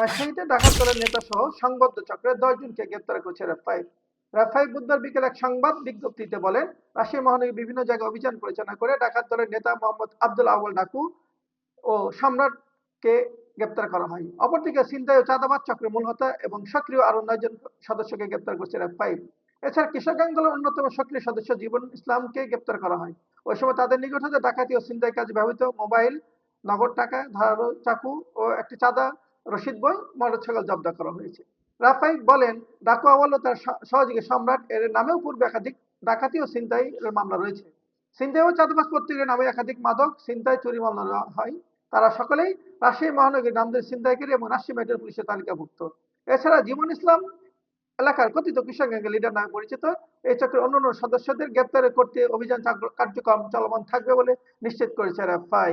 রাজশাহীতে ডাকাত দলের নেতা সহ সংবদ্ধ চক্রের দশ জনকে গ্রেপ্তার করেছে রেফাই রেফাই বুধবার বিকেল এক সংবাদ বিজ্ঞপ্তিতে বলেন, রাজশাহী মহানগরীর বিভিন্ন জায়গায় অভিযান পরিচালনা করে ডাকাত দলের নেতা মোহাম্মদ আব্দুল আউয়াল ডাকু ও সম্রাটকে গ্রেপ্তার করা হয়। অপরদিকে ছিনতাই ও চাঁদাবাদ চক্রের মূল হোতা এবং সক্রিয় আরও নয় জন সদস্যকে গ্রেপ্তার করছে রেফাই এছাড়া কৃষক আন্দোলনের অন্যতম সক্রিয় সদস্য জীবন ইসলামকে গ্রেপ্তার করা হয়। ওই সময় তাদের নিকট হতে ডাকাতি ও ছিনতাই কাজে ব্যবহৃত মোবাইল, নগদ টাকা, ধারালো চাকু ও একটি চাঁদা রশিদ বই মোটরসাইকেল জব্দ করা হয়েছে। রাফাই বলেন ডাকু আওয়াল ও তার সহযোগী সম্রাট, এর নামেও পূর্বে একাধিক ডাকাতি ও ছিনতাই মামলা রয়েছে। ছিনতাই ও চাঁদাবাজ পত্রিকার নামে একাধিক মাদক ছিনতাই, চুরি মামলা হয়। তারা সকলেই রাজশাহী মহানগরীর নামদের ছিনতাইকারী এবং রাজশাহী মেট্রো পুলিশের তালিকাভুক্ত। এছাড়া জীবন ইসলাম এলাকার কথিত কৃষক গ্যাংয়ের লিডার নামে পরিচিত, এই চক্রের অন্যান্য সদস্যদের গ্রেপ্তার করতে অভিযান কার্যক্রম চলমান থাকবে বলে নিশ্চিত করেছে রাফাই